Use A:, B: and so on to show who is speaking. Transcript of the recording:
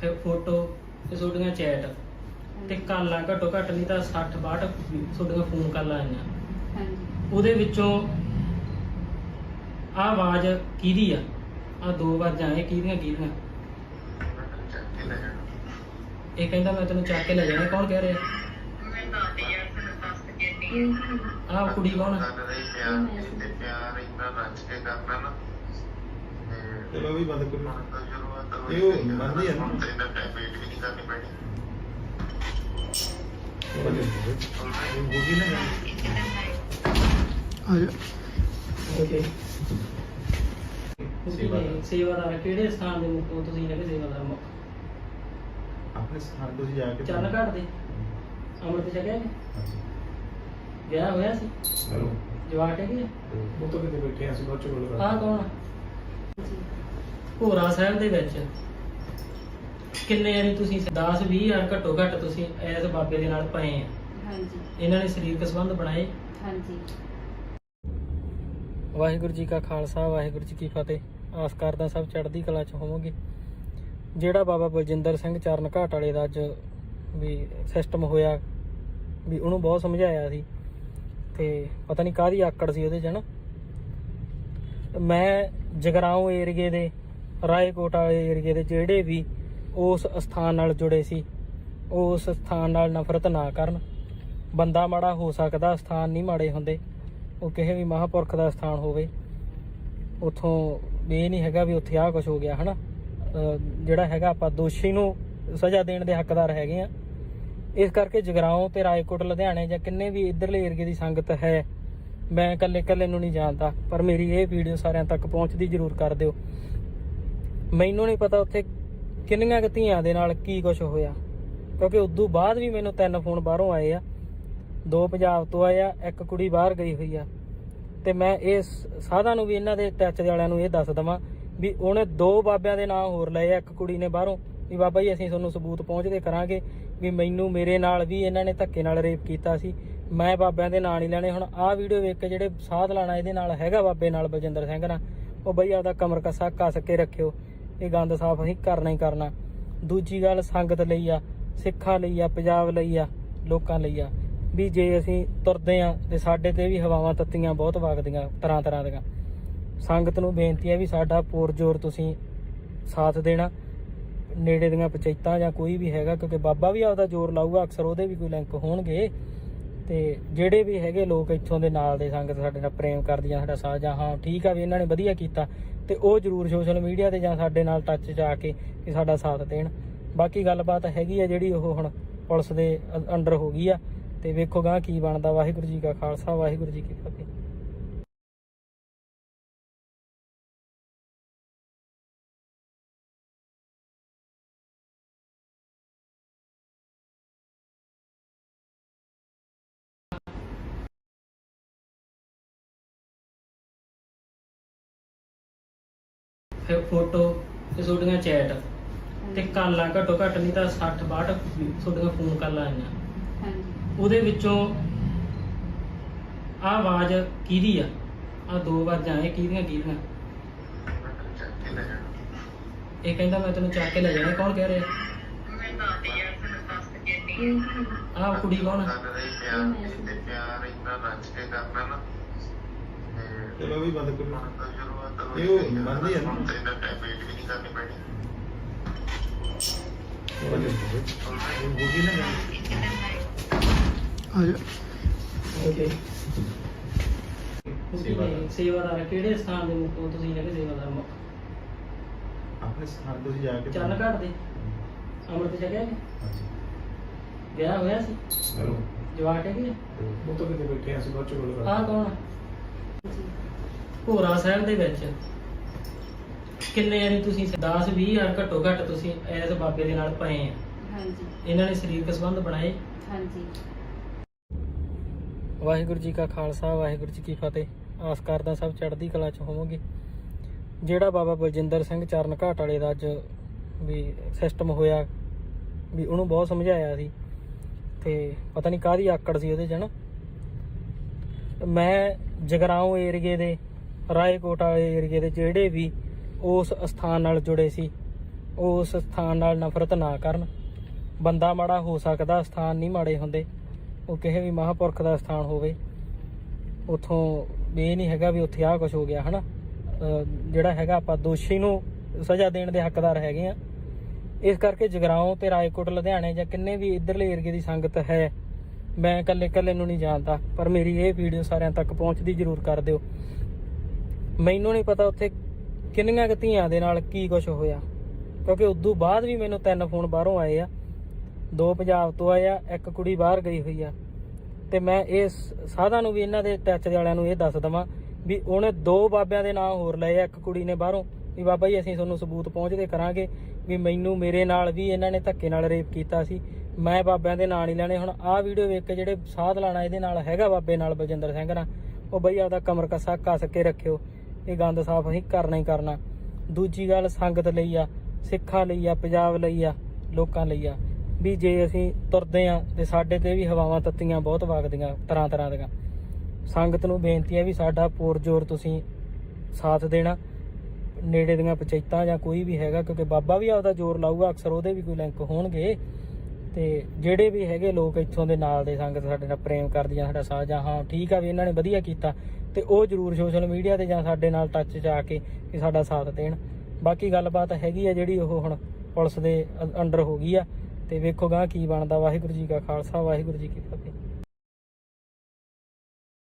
A: ਫਿਰ ਫੋਟੋ ਤੇ ਤੁਹਾਡੀਆਂ ਚੈਟ ਤੇ ਕਾਲਾਂ ਘੱਟੋ ਘੱਟ ਨਹੀਂ ਤਾਂ 60 62 ਤੁਹਾਡੀਆਂ ਫੋਨ ਕਾਲਾਂ ਆਈਆਂ।
B: ਹਾਂਜੀ।
A: ਉਹਦੇ ਵਿੱਚੋਂ ਆਹ ਆਵਾਜ਼ ਕਿਹਦੀ ਆ? ਆ ਦੋ ਆਵਾਜ਼ਾਂ ਇਹ ਕਿਹਦੀਆਂ ਕਿਹਦੀਆਂ? ਇਹ ਕਹਿੰਦਾ ਮੈਂ ਤੈਨੂੰ ਚੱਕ ਕੇ ਲੈ ਜਾਣਾ ਕੌਣ ਕਹਿ ਰਿਹਾ? ਆਹ ਕੁੜੀ ਕੌਣ ਆ?
C: ਚਲੋ ਵੀ ਬੰਦ ਕਰੋ। ਇਹ ਉਹ ਨਾ ਬੰਦ ਹੋ ਨਾ। ਸੇਵਾਦਾਰ।
A: ਸੇਵਾਦਾਰ ਕਿਹੜੇ ਸਥਾਨ ਦੇ ਮੁੱਖ ਹੋ? ਤੁਸੀਂ ਹੈਗੇ ਸੇਵਾਦਾਰ ਮੁੱਖ।
C: ਆਪਣੇ ਸਥਾਨ ਤੁਸੀਂ ਜਾ ਕੇ
A: ਚੰਨ ਘਾਟ ਦੇ। ਅੰਮ੍ਰਿਤ ਛਕਿਆ ਹੋਇਆ ਸੀ? ਹੈਗੇ?
C: ਉਹ ਤਾਂ ਕਿਤੇ ਬੈਠੇ ਆ ਅਸੀਂ ਬਾਅਦ ਚ ਗੱਲ
A: ਕੌਣ ਆ? ਭੋਰਾ ਸਾਹਿਬ ਦੇ ਵਿੱਚ। ਕਿੰਨੇ ਯਾਨੀ ਤੁਸੀਂ 10 20 ਹਜ਼ਾਰ ਘੱਟੋ ਘੱਟ ਤੁਸੀਂ ਐਸ ਬਾਬੇ ਦੇ ਨਾਲ ਪਏ ਆ।
B: ਹਾਂਜੀ।
A: ਇਹਨਾਂ ਨੇ ਸਰੀਰਕ ਸੰਬੰਧ ਬਣਾਏ।
B: ਹਾਂਜੀ।
A: ਵਾਹਿਗੁਰੂ ਜੀ ਕਾ ਖਾਲਸਾ ਵਾਹਿਗੁਰੂ ਜੀ ਕੀ ਫਤਿਹ। ਆਸ ਕਰਦਾ ਸਭ ਚੜ੍ਹਦੀ ਕਲਾ ਚ ਹੋਵੋਗੇ। ਜਿਹੜਾ ਬਾਬਾ ਬਲਜਿੰਦਰ ਸਿੰਘ ਚਰਨ ਘਾਟ ਵਾਲੇ ਦਾ ਅੱਜ ਵੀ ਸਿਸਟਮ ਹੋਇਆ ਵੀ ਉਹਨੂੰ ਬਹੁਤ ਸਮਝਾਇਆ ਸੀ। ਤੇ ਪਤਾ ਨਹੀਂ ਕਾਹਦੀ ਆਕੜ ਸੀ ਉਹਦੇ ਚ ਨਾ। ਮੈਂ ਜਗਰਾਉਂ ਏਰੀਏ ਦੇ ਰਾਏਕੋਟ ਵਾਲੇ ਏਰੀਏ ਦੇ ਜਿਹੜੇ ਵੀ ਉਸ ਸਥਾਨ ਨਾਲ ਜੁੜੇ ਸੀ, ਉਸ ਸਥਾਨ ਨਾਲ ਨਫ਼ਰਤ ਨਾ ਕਰਨ। ਬੰਦਾ ਮਾੜਾ ਹੋ ਸਕਦਾ, ਸਥਾਨ ਨਹੀਂ ਮਾੜੇ ਹੁੰਦੇ। ਉਹ ਕਿਸੇ ਵੀ ਮਹਾਪੁਰਖ ਦਾ ਸਥਾਨ ਹੋਵੇ। ਉਥੋਂ ਇਹ ਨਹੀਂ ਹੈਗਾ ਵੀ ਉੱਥੇ ਆਹ ਕੁਝ ਹੋ ਗਿਆ, ਹਨਾ? ਅਹ ਜਿਹੜਾ ਹੈਗਾ ਆਪਾਂ ਦੋਸ਼ੀ ਨੂੰ ਸਜ਼ਾ ਦੇਣ ਦੇ ਹੱਕਦਾਰ ਹੈਗੇ ਆ। ਇਸ ਕਰਕੇ ਜਗਰਾਉਂ ਤੇ ਰਾਏਕੋਟ, ਲੁਧਿਆਣੇ ਜਾਂ ਕਿੰਨੇ ਵੀ ਇਧਰਲੇ ਏਰੀਏ ਦੀ ਸੰਗਤ ਹੈ, ਮੈਂ ਇਕੱਲੇ ਇਕੱਲੇ ਨੂੰ ਨਹੀਂ ਜਾਣਦਾ। ਪਰ ਮੇਰੀ ਇਹ ਵੀਡੀਓ ਸਾਰਿਆਂ ਤੱਕ ਪਹੁੰਚਦੀ ਜ਼ਰੂਰ ਕਰ ਦਿਓ। ਮੈਨੂੰ ਨਹੀਂ ਪਤਾ ਉੱਥੇ ਕਿੰਨੀਆਂ ਕੁ ਧੀਆਂ ਦੇ ਨਾਲ ਕੀ ਕੁਝ ਹੋਇਆ। ਕਿਉਂਕਿ ਉਦੋਂ ਬਾਅਦ ਵੀ ਮੈਨੂੰ ਤਿੰਨ ਫੋਨ ਬਾਹਰੋਂ ਆਏ ਆ। ਦੋ ਪੰਜਾਬ ਤੋਂ ਆਏ ਆ, ਇੱਕ ਕੁੜੀ ਬਾਹਰ ਗਈ ਹੋਈ ਆ। ਤੇ ਮੈਂ ਇਹ ਸਾਧਾਂ ਨੂੰ ਵੀ ਇਹਨਾਂ ਦੇ ਟੱਚ ਦੇ ਵਾਲਿਆਂ ਨੂੰ ਇਹ ਦੱਸ ਦਵਾਂ ਵੀ ਉਹਨੇ ਦੋ ਬਾਬਿਆਂ ਦੇ ਨਾਂ ਹੋਰ ਲਏ ਆ, ਇੱਕ ਕੁੜੀ ਨੇ ਬਾਹਰੋਂ। ਵੀ ਬਾਬਾ ਜੀ, ਅਸੀਂ ਤੁਹਾਨੂੰ ਸਬੂਤ ਪਹੁੰਚਦੇ ਕਰਾਂਗੇ ਵੀ ਮੈਨੂੰ ਮੇਰੇ ਨਾਲ ਵੀ ਇਹਨਾਂ ਨੇ ਧੱਕੇ ਨਾਲ ਰੇਪ ਕੀਤਾ ਸੀ। ਮੈਂ ਬਾਬਿਆਂ ਦੇ ਨਾਂ ਨਹੀਂ ਲੈਣੇ। ਹੁਣ ਆਹ ਵੀਡੀਓ ਵੇਖ ਕੇ ਜਿਹੜੇ ਸਾਧ ਲਾਣਾ ਇਹਦੇ ਨਾਲ ਹੈਗਾ ਬਾਬੇ ਨਾਲ ਬਲਜਿੰਦਰ ਸਿੰਘ ਨਾਲ, ਉਹ ਬਈ ਆਪਦਾ ਕਮਰ ਕਸਾ, ਕੱਸ ਕੇ ਰੱਖਿਓ। ਇਹ ਗੰਦ ਸਾਫ਼ ਅਸੀਂ ਕਰਨਾ ਹੀ ਕਰਨਾ। ਦੂਜੀ ਗੱਲ ਸੰਗਤ ਲਈ ਆ, ਸਿੱਖਾਂ ਲਈ ਆ, ਪੰਜਾਬ ਲਈ ਆ, ਲੋਕਾਂ ਲਈ ਆ। ਵੀ ਜੇ ਅਸੀਂ ਤੁਰਦੇ ਆ ਤੇ ਸਾਡੇ ਤੇ ਵੀ ਹਵਾਵਾਂ ਤੱਤੀਆਂ ਬਹੁਤ ਵਗਦੀਆਂ ਤਰ੍ਹਾਂ ਤਰ੍ਹਾਂ ਦੀਆਂ। ਸੰਗਤ ਨੂੰ ਬੇਨਤੀ ਹੈ ਵੀ ਸਾਡਾ ਪੂਰ ਜ਼ੋਰ ਤੁਸੀਂ ਸਾਥ ਦੇਣਾ। ਨੇੜੇ ਦੀਆਂ ਪੰਚਾਇਤਾਂ ਜਾਂ ਕੋਈ ਵੀ ਹੈਗਾ, ਕਿਉਂਕਿ ਬਾਬਾ ਵੀ ਆਪਦਾ ਜ਼ੋਰ ਲਾਊਗਾ, ਅਕਸਰ ਉਹਦੇ ਵੀ ਕੋਈ ਲਿੰਕ ਹੋਣਗੇ। ਤੇ ਜਿਹੜੇ ਵੀ ਹੈਗੇ ਲੋਕ ਇੱਥੋਂ ਦੇ ਨਾਲ ਦੇ ਸੰਗਤ ਸਾਡੇ ਨਾਲ ਪ੍ਰੇਮ ਕਰਦੀਆਂ, ਸਾਡਾ ਸਾਥ ਜਾਂ ਹਾਂ, ਠੀਕ ਆ ਵੀ ਇਹਨਾਂ ਨੇ ਵਧੀਆ ਕੀਤਾ ਤੇ ਉਹ ਜਰੂਰ ਸੋਸ਼ਲ ਮੀਡੀਆ ਤੇ ਜਾਂ ਸਾਡੇ ਨਾਲ ਟੱਚ 'ਚ ਆ ਕੇ ਵੀ ਸਾਡਾ ਸਾਥ ਦੇਣ। ਬਾਕੀ ਗੱਲਬਾਤ ਹੈਗੀ ਆ ਜਿਹੜੀ ਉਹ ਹੁਣ ਪੁਲਿਸ ਦੇ ਅ- ਅੰਡਰ ਹੋ ਗਈ ਆ ਤੇ ਵੇਖੋ ਗਾਂ ਕੀ ਬਣਦਾ। ਵਾਹਿਗੁਰੂ ਜੀ ਕਾ ਖਾਲਸਾ, ਵਾਹਿਗੁਰੂ ਜੀ ਕੀ ਫਤਿਹ। ਫਿਰ ਫੋਟੋ ਤੇ ਤੁਹਾਡੀਆਂ ਚੈਟ ਤੇ ਕਾਲਾਂ ਘੱਟੋ ਘੱਟ ਨਹੀਂ ਤਾਂ 60 62 ਤੁਹਾਡੀਆਂ ਫੋਨ ਕਾਲਾਂ ਆਈਆਂ।
B: ਹਾਂਜੀ।
A: ਉਹਦੇ ਵਿੱਚੋਂ ਆਹ ਆਵਾਜ਼ ਕਿਹਦੀ ਆ? ਆ ਦੋ ਆਵਾਜ਼ਾਂ ਇਹ ਕਿਹਦੀਆਂ ਕਿਹਦੀਆਂ? ਇਹ ਕਹਿੰਦਾ ਮੈਂ ਤੈਨੂੰ ਚੱਕ ਕੇ ਲੈ ਜਾਣਾ ਕੌਣ ਕਹਿ ਰਿਹਾ? ਆਹ ਕੁੜੀ ਕੌਣ ਆ?
C: ਚਲੋ ਵੀ ਬੰਦ ਕਰੋ ਇਹ ਇਹ ਹੋ ਨਾ।
A: ਓਕੇ
C: ਸੇਵਾਦਾਰ।
A: ਕਿਹੜੇ ਸਥਾਨ ਦੇ ਮੁੱਖ ਹੋ? ਤੁਸੀਂ ਹੈਗੇ ਸੇਵਾਦਾਰ ਮੁੱਖ।
C: ਆਪਣੇ ਸਥਾਨ ਤੁਸੀਂ ਜਾ ਕੇ
A: ਚੰਨ ਘਾਟ ਦੇ? ਅੰਮ੍ਰਿਤ ਛਕਿਆ ਹੋਇਆ ਸੀ?
C: ਹੈਲੋ।
A: ਜਵਾਕ ਹੈਗੇ ਆ?
C: ਉਹ ਤਾਂ ਕਿਤੇ ਬੈਠੇ ਆ ਅਸੀਂ ਬਾਅਦ ਚ ਗੱਲ
A: ਆਹ ਕੌਣ ਆ?
B: ਜੀ
A: ਭੋਰਾ ਸਾਹਿਬ ਦੇ ਵਿੱਚ। ਕਿੰਨੇ ਯਾਨੀ ਤੁਸੀਂ 10 20 ਹਜ਼ਾਰ ਘੱਟੋ ਘੱਟ ਤੁਸੀਂ ਐਸ ਬਾਬੇ ਦੇ ਨਾਲ ਪਏ ਆ।
B: ਹਾਂਜੀ।
A: ਇਹਨਾਂ ਨੇ ਸਰੀਰਕ ਸੰਬੰਧ ਬਣਾਏ।
B: ਹਾਂਜੀ।
A: ਵਾਹਿਗੁਰੂ ਜੀ ਕਾ ਖਾਲਸਾ ਵਾਹਿਗੁਰੂ ਜੀ ਕੀ ਫਤਿਹ। ਆਸ ਕਰਦਾ ਸਭ ਚੜ੍ਹਦੀ ਕਲਾ ਚ ਹੋਵੋਗੇ। ਜਿਹੜਾ ਬਾਬਾ ਬਲਜਿੰਦਰ ਸਿੰਘ ਚਰਨ ਘਾਟ ਵਾਲੇ ਦਾ ਅੱਜ ਵੀ ਸਿਸਟਮ ਹੋਇਆ ਵੀ ਉਹਨੂੰ ਬਹੁਤ ਸਮਝਾਇਆ ਸੀ। ਤੇ ਪਤਾ ਨਹੀਂ ਕਾਹਦੀ ਆਕੜ ਸੀ ਉਹਦੇ ਚ ਨਾ। ਮੈਂ ਜਗਰਾਉਂ ਏਰੀਏ ਦੇ ਰਾਏਕੋਟ ਵਾਲੇ ਏਰੀਏ ਦੇ ਜਿਹੜੇ ਵੀ ਉਸ ਸਥਾਨ ਨਾਲ ਜੁੜੇ ਸੀ, ਉਸ ਸਥਾਨ ਨਾਲ ਨਫ਼ਰਤ ਨਾ ਕਰਨ, ਬੰਦਾ ਮਾੜਾ ਹੋ ਸਕਦਾ, ਸਥਾਨ ਨਹੀਂ ਮਾੜੇ ਹੁੰਦੇ, ਉਹ ਕਿਸੇ ਵੀ ਮਹਾਪੁਰਖ ਦਾ ਸਥਾਨ ਹੋਵੇ, ਉਥੋਂ ਇਹ ਨਹੀਂ ਹੈਗਾ ਵੀ ਉੱਥੇ ਆਹ ਕੁਝ ਹੋ ਗਿਆ, ਹਨਾ? ਅਹ ਜਿਹੜਾ ਹੈਗਾ ਆਪਾਂ ਦੋਸ਼ੀ ਨੂੰ ਸਜ਼ਾ ਦੇਣ ਦੇ ਹੱਕਦਾਰ ਹੈਗੇ ਆ। ਇਸ ਕਰਕੇ ਜਗਰਾਉਂ ਤੇ ਰਾਏਕੋਟ, ਲੁਧਿਆਣੇ ਜਾਂ ਕਿੰਨੇ ਵੀ ਇਧਰਲੇ ਏਰੀਏ ਦੀ ਸੰਗਤ ਹੈ, ਮੈਂ ਇਕੱਲੇ ਇਕੱਲੇ ਨੂੰ ਨਹੀਂ ਜਾਣਦਾ, ਪਰ ਮੇਰੀ ਇਹ ਵੀਡੀਓ ਸਾਰਿਆਂ ਤੱਕ ਪਹੁੰਚਦੀ ਜ਼ਰੂਰ ਕਰ ਦਿਓ। ਮੈਨੂੰ ਨਹੀਂ ਪਤਾ ਉੱਥੇ ਕਿੰਨੀਆਂ ਕੁ ਧੀਆਂ ਦੇ ਨਾਲ ਕੀ ਕੁਝ ਹੋਇਆ। ਕਿਉਂਕਿ ਉਦੋਂ ਬਾਅਦ ਵੀ ਮੈਨੂੰ ਤਿੰਨ ਫੋਨ ਬਾਹਰੋਂ ਆਏ ਆ। ਦੋ ਪੰਜਾਬ ਤੋਂ ਆਏ ਆ, ਇੱਕ ਕੁੜੀ ਬਾਹਰ ਗਈ ਹੋਈ ਆ। ਤੇ ਮੈਂ ਇਸ ਸਾਧਾਂ ਨੂੰ ਵੀ ਇਹਨਾਂ ਦੇ ਟੱਚ ਦੇ ਵਾਲਿਆਂ ਨੂੰ ਇਹ ਦੱਸ ਦਵਾਂ ਵੀ ਉਹਨੇ ਦੋ ਬਾਬਿਆਂ ਦੇ ਨਾਂ ਹੋਰ ਲਏ ਆ, ਇੱਕ ਕੁੜੀ ਨੇ ਬਾਹਰੋਂ। ਵੀ ਬਾਬਾ ਜੀ, ਅਸੀਂ ਤੁਹਾਨੂੰ ਸਬੂਤ ਪਹੁੰਚਦੇ ਕਰਾਂਗੇ ਵੀ ਮੈਨੂੰ ਮੇਰੇ ਨਾਲ ਵੀ ਇਹਨਾਂ ਨੇ ਧੱਕੇ ਨਾਲ ਰੇਪ ਕੀਤਾ ਸੀ। ਮੈਂ ਬਾਬਿਆਂ ਦੇ ਨਾਂ ਨਹੀਂ ਲੈਣੇ। ਹੁਣ ਆਹ ਵੀਡੀਓ ਵੇਖ ਕੇ ਜਿਹੜੇ ਸਾਧ ਲਾਣਾ ਇਹਦੇ ਨਾਲ ਹੈਗਾ ਬਾਬੇ ਨਾਲ ਬਲਜਿੰਦਰ ਸਿੰਘ ਨਾਲ, ਉਹ ਬਈ ਆਪਦਾ ਕਮਰ ਕੱਸਾ, ਕੱਸ ਕੇ ਰੱਖਿਓ। ਇਹ ਗੰਦ ਸਾਫ਼ ਅਸੀਂ ਕਰਨਾ ਹੀ ਕਰਨਾ। ਦੂਜੀ ਗੱਲ ਸੰਗਤ ਲਈ ਆ, ਸਿੱਖਾਂ ਲਈ ਆ, ਪੰਜਾਬ ਲਈ ਆ, ਲੋਕਾਂ ਲਈ ਆ। ਵੀ ਜੇ ਅਸੀਂ ਤੁਰਦੇ ਆ ਤੇ ਸਾਡੇ ਤੇ ਵੀ ਹਵਾਵਾਂ ਤੱਤੀਆਂ ਬਹੁਤ ਵਗਦੀਆਂ ਤਰ੍ਹਾਂ ਤਰ੍ਹਾਂ ਦੀਆਂ। ਸੰਗਤ ਨੂੰ ਬੇਨਤੀ ਹੈ ਵੀ ਸਾਡਾ ਪੁਰਜੋਰ ਤੁਸੀਂ ਸਾਥ ਦੇਣਾ। ਨੇੜੇ ਦੀਆਂ ਪੰਚਾਇਤਾਂ ਜਾਂ ਕੋਈ ਵੀ ਹੈਗਾ, ਕਿਉਂਕਿ ਬਾਬਾ ਵੀ ਆਪਦਾ ਜ਼ੋਰ ਲਾਊਗਾ, ਅਕਸਰ ਉਹਦੇ ਵੀ ਕੋਈ ਲਿੰਕ ਹੋਣਗੇ। ਤੇ ਜਿਹੜੇ ਵੀ ਹੈਗੇ ਲੋਕ ਇੱਥੋਂ ਦੇ ਨਾਲ ਦੇ ਸੰਗਤ ਸਾਡੇ ਨਾਲ ਪ੍ਰੇਮ ਕਰਦੀਆਂ, ਸਾਡਾ ਸਾਹ ਜਾਂ ਹਾਂ, ਠੀਕ ਆ ਵੀ ਇਹਨਾਂ ਨੇ ਵਧੀਆ ਕੀਤਾ। ਤੇ ਉਹ ਜਰੂਰ ਸੋਸ਼ਲ ਮੀਡੀਆ ਤੇ ਜਾਂ ਸਾਡੇ ਨਾਲ ਟੱਚ 'ਚ ਆ ਕੇ ਵੀ ਸਾਡਾ ਸਾਥ ਦੇਣ। ਬਾਕੀ ਗੱਲਬਾਤ ਹੈਗੀ ਆ ਜਿਹੜੀ ਉਹ ਹੁਣ ਪੁਲਿਸ ਦੇ ਅ- ਅੰਡਰ ਹੋ ਗਈ ਆ। ਤੇ ਵੇਖੋ ਗਾਂ ਕੀ ਬਣਦਾ। ਵਾਹਿਗੁਰੂ ਜੀ ਕਾ ਖਾਲਸਾ, ਵਾਹਿਗੁਰੂ ਜੀ ਕੀ ਫਤਿਹ।